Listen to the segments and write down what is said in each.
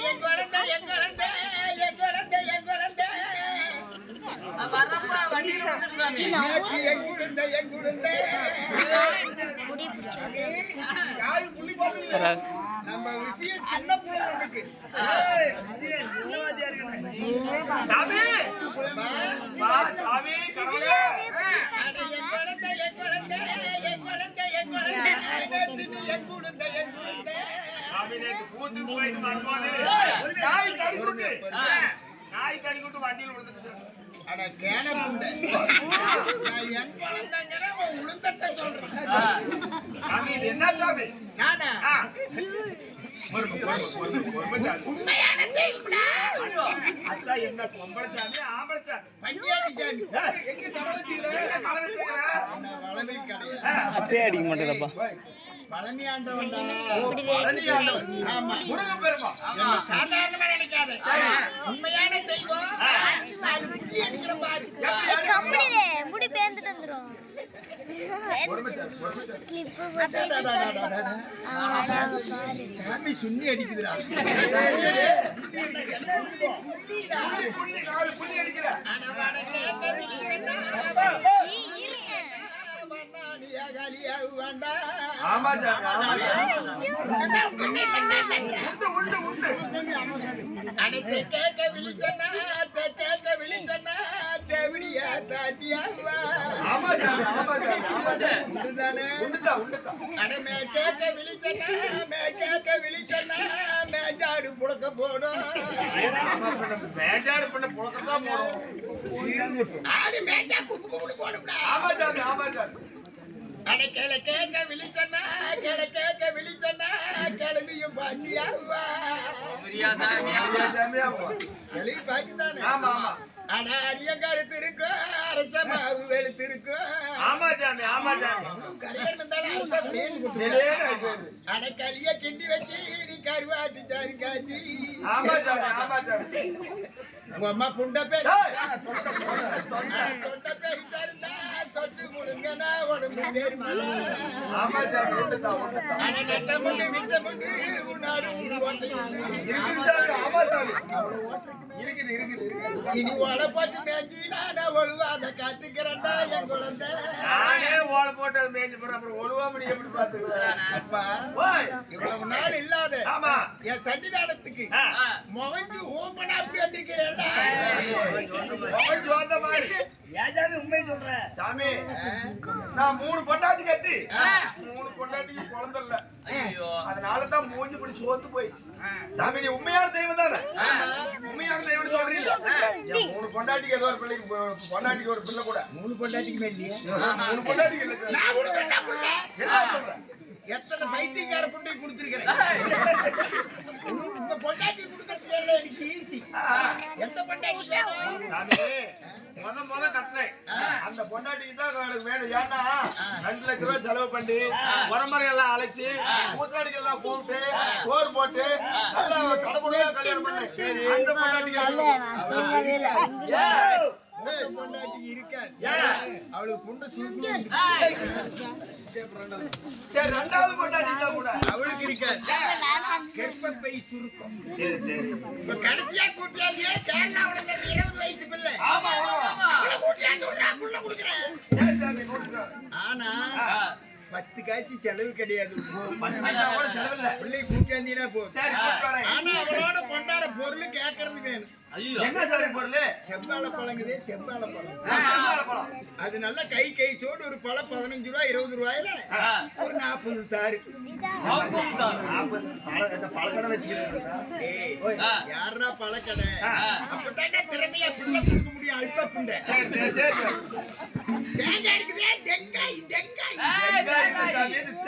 என் குழந்தை என் குழந்தை என் குழந்தை என் குழந்தை நேற்று என் குழந்தை என் குழந்தை நம்ம விஷயம் சின்ன பிள்ளைகளுக்கு சாமி! சாமி கடவுளே. என் குழந்தை என் குழந்தை என் குழந்தை என் குழந்தை நேற்று என் குழந்தை என் குழந்தை சாமி நேத்து கூத்துக்கு போயிட்டு வரும்போது நாய் கடிக்குட்டு நாய் கடிக்குட்டு வண்டியில் விழுந்துட்டு அட கேன புண்டை. நான் என் குழந்தைங்கிற உளுந்தத்தை சொல்றேன். சாமி இது என்ன சாமி? நானா? உண்மையான தெய்வம்டா அதான் என்ன பொம்பளை சாமி ஆம்பளை சாமி எங்க தலை வச்சுக்கிற? எங்க தலை வச்சுக்கிற? நான் வளமை கிடையாது அப்படியே அடிக்க மாட்டேதப்பா பழனி ஆண்டவன்டா பழனி ஆண்டவன். ஆமா முருகன் பெருமா என்ன சாதாரணமா நினைக்காத உண்மையான தெய்வம் நான் புள்ளி அடிக்கிறேன் பாரு கம்பெனிலே முடி பேந்துட்டு வந்துரும் பொறுமை சாமி, பொறுமை சாமி. கிளிப்பு அடடடடடடட. பாரு சாமி சுண்ணி அடிக்குதுடா புள்ளிடா. புள்ளி, நாலு புள்ளி அடிக்கிற. அடவட கேட்க விழிக்கண்ணா. நீ இருங்க வண்ணாடியா கலியா வேண்டா. ஆமா சாமி, ஆமா சாமி. உண்டு, உண்டு, உண்டு. அடத்தை கேட்க விழிச்சண்ணா, அத்தை கேட்க விழிச்சண்ணா, தேவடியா தாச்சியாவா. மேஜாடு புழக்க போடும் ஆமா, இப்ப பண்ண புழக்கத்தான் போறோம். ஆடு மேஜா குப்பு குப்பு போடும்டா ஆமா சாமி, ஆமா சாமி. அட கேள கேட்க விழிச்சண்ணா கேள கேட்க விழிச்சண்ணா கிளம்பியும் பாட்டியாவா ஆமா சாமி, கிளம்பி பாட்டி தானே ஆமா, ஆமா. அட அரியங்காரு திருக்கும் அரைச்ச மாவு வெளுத்திருக்கும் ஆமா சாமி, ஆமா சாமி. கல்யாணம் இருந்தாலும் அரைச்சா களிய கிண்டி வச்சு நீ கருவாட்டி சாரு காய்ச்சி ஆமா சாமி, ஆமா சாமி. உங்க அம்மா புண்ட பேர் தொண்ட பேர் தருந்தா உடம்பு நட்ட முண்டு விட்ட முண்டு உன்னாடு உண்டு இருக்குது இருக்குது, இனி ஒலை போட்டு மேய்ச்சி நான் ஒழுவாத காத்துக்கிறேன்டா என் குழந்தை நானே ஓலை போட்டு அதை மேய்ஞ்சு. அப்புறம் ஒழுவாமடி எப்படி ஓய், இவ்வளவு நாள் இல்லாத ஆமா. என் சன்னிதானத்துக்கு. முகஞ்சு ஓம்பனா அப்படி அவன் ஜோந்த மாதிரி. சாமி, நான் மூணு பொண்டாட்டி கட்டி. மூணு பொண்டாட்டிக்கு குழந்தை இல்ல. அதனாலதான் மூஞ்சி இப்படி சோர்ந்து போயிடுச்சு. சாமி நீ உண்மையான தெய்வம் தானே உண்மையான தெய்வம் சொல்றீங்க என் மூணு பொண்டாட்டிக்கு ஏதோ ஒரு பிள்ளைக்கு பொண்டாட்டிக்கு ஒரு பிள்ளை கூட. மூணு பொண்டாட்டிக்கு மேலேயே மூணு பொண்டாட்டிக்கு இல்ல எத்தனை பைத்தியக்கார புண்டை கொடுத்துருக்கிறேன்? உங்க பொண்டாட்டி கொடுக்கறது என்ன எனக்கு ஈஸி எந்த பொண்டாட்டி வேணும் முத முத கட்டுறேன். அந்த பொண்டாட்டிக்கு தான் எனக்கு வேணும். ஏன்னா ரெண்டு லட்ச ரூபாய் செலவு பண்ணி உரமறை எல்லாம் அழைச்சி கூத்தாடிக்கு எல்லாம் கூப்பிட்டு சோறு போட்டு நல்லா கடவுளையா கல்யாணம் பண்ணேன். அந்த பொண்டாட்டிக்கு பொண்டாட்டிக்கு இருக்காது? அவளுக்கு புண்டை சுருக்கி சரி ரெண்டாவது பொண்டாட்டி தான் கூட. அவளுக்கு இருக்காது. கர்ப்பப்பை சுருக்கம். சரி சரி. இப்ப கடைசியா கூட்டியாந்தியே கேரளாவுல இருந்து இருபது வயசு பிள்ளை. ஆமா ஆமா அவளை கூட்டியாந்து விடுறா, புள்ள கொடுக்குறேன். ஆனா பத்து காய்ச்சி செலவு கிடையாது. பிள்ளை கூட்டியாந்தீனா போதும். ஆனா அவளோட கொண்டாட பொருள் கேட்கறது வேணும். என்ன சாமி பொருள்? செவ்வாழை பழங்குதே செவ்வாழை பழம். செவ்வாழை பழம். அது நல்ல கை கை சோடு ஒரு பழம் பதினஞ்சு ரூபாய் இருபது ரூபாயில ஒரு நாற்பது தாரு. பழக்கடை வச்சுக்கிறேன் பழக்கடை? அப்பதானே திறமையா பிள்ளை கொடுக்க முடியும் அல்ப புண்டை. சரி சரி சரி. தேங்காய் இருக்குதே தெங்காய் தெங்காய். தேங்காய்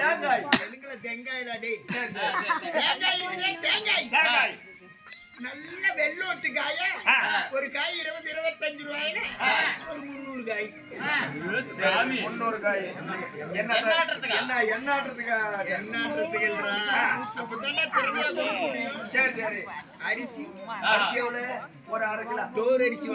தேங்காய்? தெலுங்குல சரி சரி தேங்காய் இருக்குதே தேங்காய். தேங்காய். நல்ல வெள்ளோட்டு காய. ஒரு காய் இருபது இருபத்தஞ்சு ரூபாயில. காய். சரி, முன்னூறு காய். என்ன எண்ணாட்டுறதுக்கா? என்ன எண்ணாட்டுறதுக்கா முடியும். சரி சரி. அரிசி அரிசி எவ்வளவு ஒரு அரை கிலோ டோர் அரிசி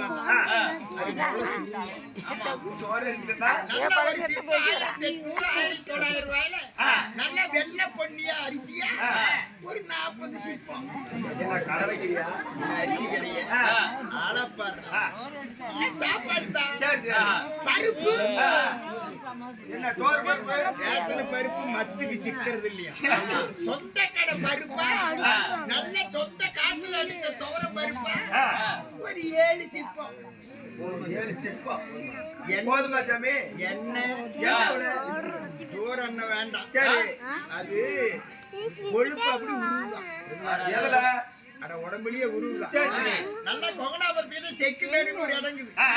நல்ல வெள்ளை பொன்னியா அரிசியா ஒரு நாற்பது சிப்பம் என்ன கடை வைக்கிறியா அரிசி கிடையாது ஆளப்பாரு சாப்பாடு தான் சரி சரி பருப்பு என்ன தோறு பருப்பு ரேஷன் பருப்பு மத்துக்கு சிக்கிறது இல்லையா சொந்த கடை பருப்பா நல்ல சொந்த காட்டுல அடிச்ச துவர பருப்பா. ஒரு ஏழு சிப்பம் ஏழு சிப்பம் போதுமா சாமி? எண்ணெய் தூர எண்ணெய் வேண்டாம். சரி. அது கொழுப்பு அப்படி உருவுதான் எதுல? அட உடம்புலயே உருவுதான் சரி. நல்ல கொங்கனாபுரத்துக்கிட்ட செக்கு மேடுன்னு ஒரு இடங்குது ஆ.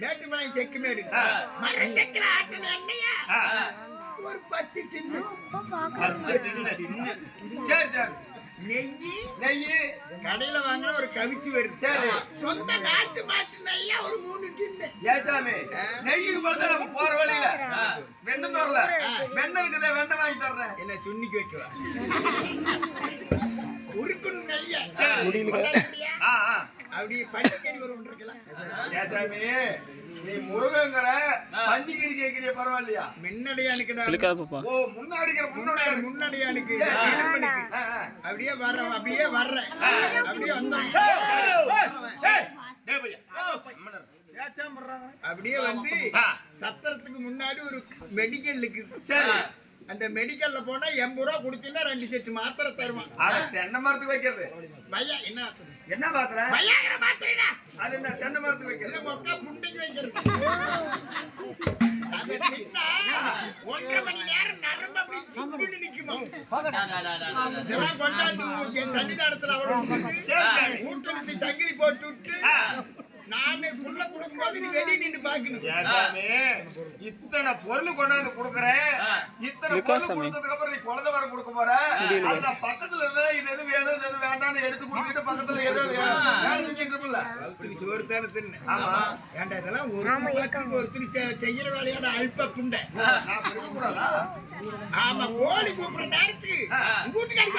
மேட்டுமலை செக்கு மேடு மர செக்குல ஆட்டின ஆ. ஒரு பத்து டின்னு. சரி சரி நெய் நெய். கடையில வாங்கின ஒரு கவிச்சு வருது. சொந்த நாட்டு மாட்டு நெய்யா ஒரு மூணு டின்னு. ஏன் சாமி நெய்யுக்கு பார்த்தா நம்ம போற வழியில. வெண்ணம் தரல வெண்ணம் இருக்குதே வெண்ணெய் வாங்கி தர்றேன். என்ன சுன்னிக்கு வைக்கவா? உருக்குன்னு நெய்ய? அப்படியே பண்டிகை ஒரு ஒன்று இருக்கலாம் ஏன் சாமி நீ முருகங்கிற பண்டிகை கேட்கிறிய பரவாயில்லையா? முன்னடையானுக்குடா ஓ முன்னாடிக்கிற முன்னாடி முன்னடையானுக்கு சரி. அப்படியே வர்றேன் அப்படியே வர்றேன். அப்படியே வந்தோம். அப்படியே வந்து. சத்திரத்துக்கு முன்னாடி ஒரு மெடிக்கல் இருக்குது சரி. அந்த மெடிக்கல்ல போனா எண்பது ரூபா கொடுத்தீங்கன்னா ரெண்டு செட்டு மாத்திரை தருவான். தென்னை மரத்துக்கு வைக்கிறது. பையா என்ன என்ன மாத்திரை? பையாங்கிற மாத்திரைடா. அது என்ன தென்னை மரத்துக்கு வைக்கிறது? மொக்கா புண்டைக்கு வைக்கிறது. அதை ஒன்றரை மணி சன்னிதானத்துல. ஊட்டெடுத்து சங்கிலி போட்டு விட்டு. நானு புள்ள கொடுக்கும்போது நீ வெளியே நின்று பாக்கணும் இத்தனை பொருள் கொண்டாந்து கொடுக்குறேன். இத்தனை பொருள் கொடுத்ததுக்கு அப்புறம் நீ குழந்தை வர கொடுக்க போற? அதுல பக்கத்துல இருந்தா இது எது வேணும்? இது எது வேண்டாம்னு எடுத்து கொடுத்துட்டு பக்கத்துல எது வேணும் வேலை செஞ்சுட்டு இருப்பல சோறு தானே தின்னு ஆமா. ஏன்டா இதெல்லாம் ஒரு ஒருத்தர் செய்யற வேலையோட அல்ப புண்டை கூடாதா ஆமா கோழி கூப்பிடுற நேரத்துக்கு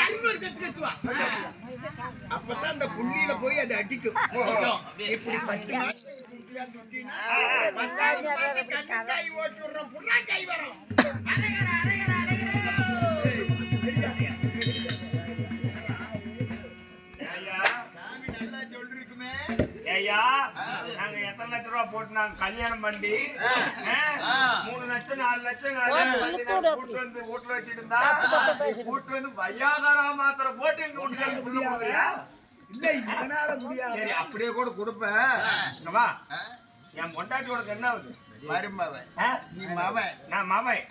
அறிவு கத்து கத்துவா அப்பதான் அந்த புள்ளியில போய் அது அடிக்கும். இப்படி பத்து மாசம் பத்தாவது மாசம் ஓட்டி விடுறோம் புண்ணாக்காய் வரும். ரூபா போட்டு நாங்க கல்யாணம் பண்ணி மூணு லட்சம் நாலு லட்சம் கூட்டு வந்து வீட்டுல வச்சுட்டு இருந்தா கூட்டு வந்து வையாகாரா மாத்திரை போட்டு எங்க கொடுக்குறியா இல்ல இவனால முடியாது. சரி அப்படியே கூட கொடுப்பேன் இங்க வா. என் பொண்டாட்டி உனக்கு என்ன ஆகுது? மருமவன்? நீ மவன். நான் மாமன்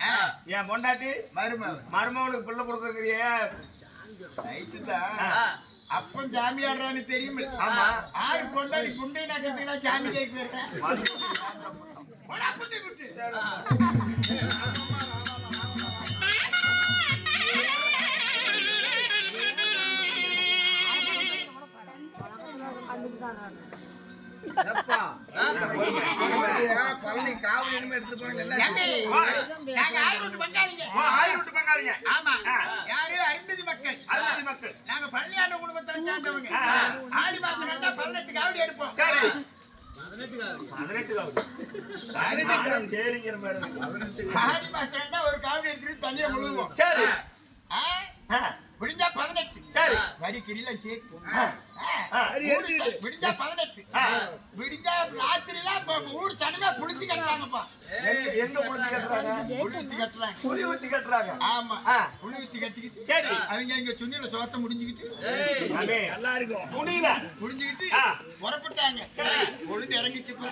என் பொண்டாட்டி மருமவன். மருமவனுக்கு பிள்ளை ரைட்டு தான். அப்பன் சாமி ஆடுறான்னு தெரியுமே. ஆமா. ஆறு கொண்டாடி குண்டை நக்கத்துக்கா சாமி கேட்கிறேன் போடா குண்டை குட்டி. விட்டு பங்காளிங்க. ஆமா. சேர்ந்தவங்க. ஆடி மாசம் கண்டா பதினெட்டு காவடி எடுப்போம். சரி. ஆடி மாசம் ஒரு காவடி எடுத்துட்டு தண்ணியை முழுகுவோம். சரி. விடிஞ்சா பதினெட்டு. சரி வரி கிரில. ஆ. விடிஞ்சா பதினெட்டு. விடிஞ்சா ராத்திரில இப்ப ஊர் சனமே புளிச்சு கட்டுறாங்கப்பா. எங்க புளிச்சு கட்டுறாங்க. புளிச்சு கட்டுறாங்க. புளி ஊத்தி கட்டுறாங்க. ஆமா. புளி ஊத்தி கட்டிக்கிட்டு சரி. அவங்க இங்க சுண்ணில சோத்த முடிஞ்சுக்கிட்டு அண்ணே, துணியில முடிஞ்சுக்கிட்டு. புறப்பட்டாங்க. பொழுது இறங்கிச்சுப்பா.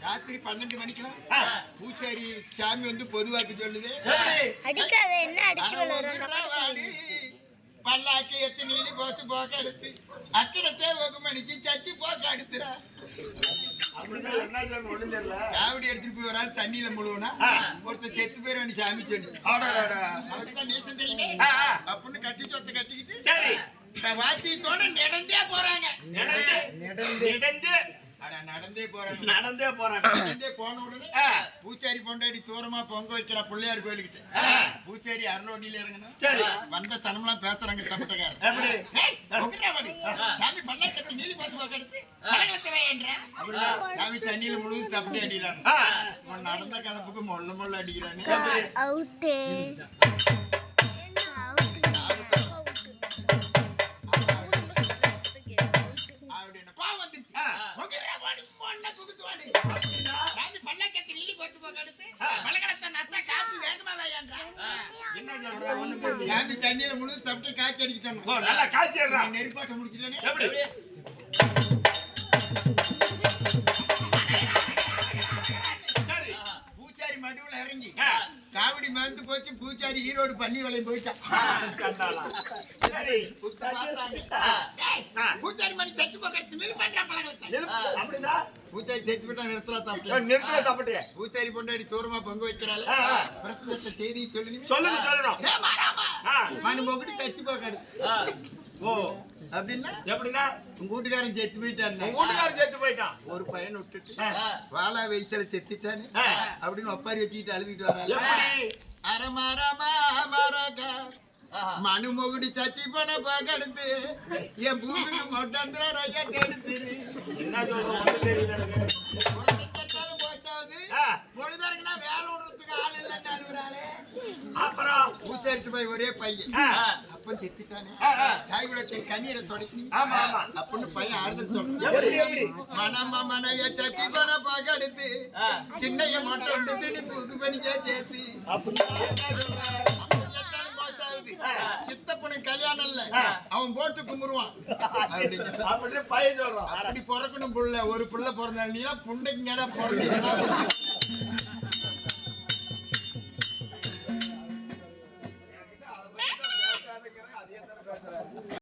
ராத்திரி பன்னெண்டு மணிக்கெல்லாம் ஆ. பூசாரி சாமி வந்து பொதுவாக்கு சொல்லுது. அடிக்காத என்ன அடிச்சு பல்லாக்கு எத்து நீலி போச்சு போக்க எடுத்து அக்கிடத்தே ஒரு மணிக்கு சச்சி போக்க தெரியல. காவடி எடுத்துட்டு போய் ஒரு ஆள் தண்ணியில முழுவனா ஒருத்தர் செத்து வேண்டி சாமி சொல்லி. நீச்சம் தெரியுமே. அப்படின்னு கட்டி சொத்த கட்டிக்கிட்டு சரி. இந்த வாத்தியத்தோட நடந்தே போறாங்க. நடந்து. நடந்து. நடந்தே போறேன். நடந்தே போறான். நடந்தே போன உடனே பூச்சாரி பொண்டாடி தூரமா பொங்க வைக்கிற பிள்ளையார் கோயிலுக்கிட்ட. பூச்சாரி அருணோடியில இறங்கணும் சரி. வந்த சனம்லாம் பேசுறாங்க தப்பிட்டக்காரர். சாமி பல்லாக்கத்தை நீலி பாசு வையன்றா. சாமி தண்ணியில முழுந்து தப்பிட்டு. இவன் நடந்த கலப்புக்கு மொள்ள மொள்ள அடிக்கிறானே. சாமி தண்ணியில முழுந்து தப்பிட்டு காய்ச்சி ஓ நல்லா காய்ச்சி நெருப்பாட்ட முடிச்சிட்டானே? எப்படி? சரி. பூச்சாரி மடுவுல இறங்கி. காவடி மறந்து போச்சு பூச்சாரி ஈரோடு பள்ளி வளையம் போயிட்டான். சண்டாளா. சரி புத்த பார்த்தாங்க. டேய், பூச்சாரி மணி சச்சு பக்கத்து மேல் பண்றா பழகத்தை நிறுத்து. அப்படின்னா பூச்சாரி செத்து போட்டா நிறுத்தலா ஏ, தப்பிட்டேன் நிறுத்தல தப்பிட்டியே பூச்சாரி பொண்டாடி தூரமா பங்கு வைக்கிறாள் ஆ, ஆ. பிரச்சனை செய்தி சொல்லி சொல்லணும் சொல்லணும் ஆ. மனு போக்கிட்டு சச்சு போக்காடு ஓ அப்படின்னா எப்படின்னா உங்க வீட்டுக்காரன் செத்து போயிட்டான் உன் வீட்டுக்காரன் சேர்த்து போயிட்டான் ஒரு பையன் விட்டுட்டு ஆ. வாழா வெயிச்சல செத்துட்டானே ஆ. அப்படின்னு ஒப்பாரி வச்சுக்கிட்டு அழுதுகிட்டு வராங்க எப்படி அரமரமா மரக மனு மொகுடி சச்சி பண பாக்கெடுத்து என் பூமிக்கு மொட்டந்திர ரையா எடுத்துரு என்ன சொல்ற ஒண்ணு தெரியல எனக்கு. போச்சாவது? ஆ, பொழுதறக்குனா வேலை விடுறதுக்கு ஆள் இல்லைன்னு அழுகுறாளே அப்புறம்? பூச்சரிட்டு போய் ஒரே பையன். அப்பன் செத்துட்டானே. ஆ, ஆ. தாய் குலத்தின் கண்ணீரை தொடக்கி ஆமா ஆமா. அப்படின்னு பையன் ஆறுதல் மனமா மனைய சச்சி பண பாக்கெடுத்து சின்னைய ரெண்டு திணி புது பணிக்கா சேர்த்து. சித்தப்பனுக்கு கல்யாணம் இல்ல. அவன் போட்டு கும்பிடுவான். அப்படின்னு பையன் சொல்றான். அப்படி பிறக்கணும் புள்ள. ஒரு புள்ள பிறந்தாலும் புண்டைக்கு பிறந்தீங்கன்னா?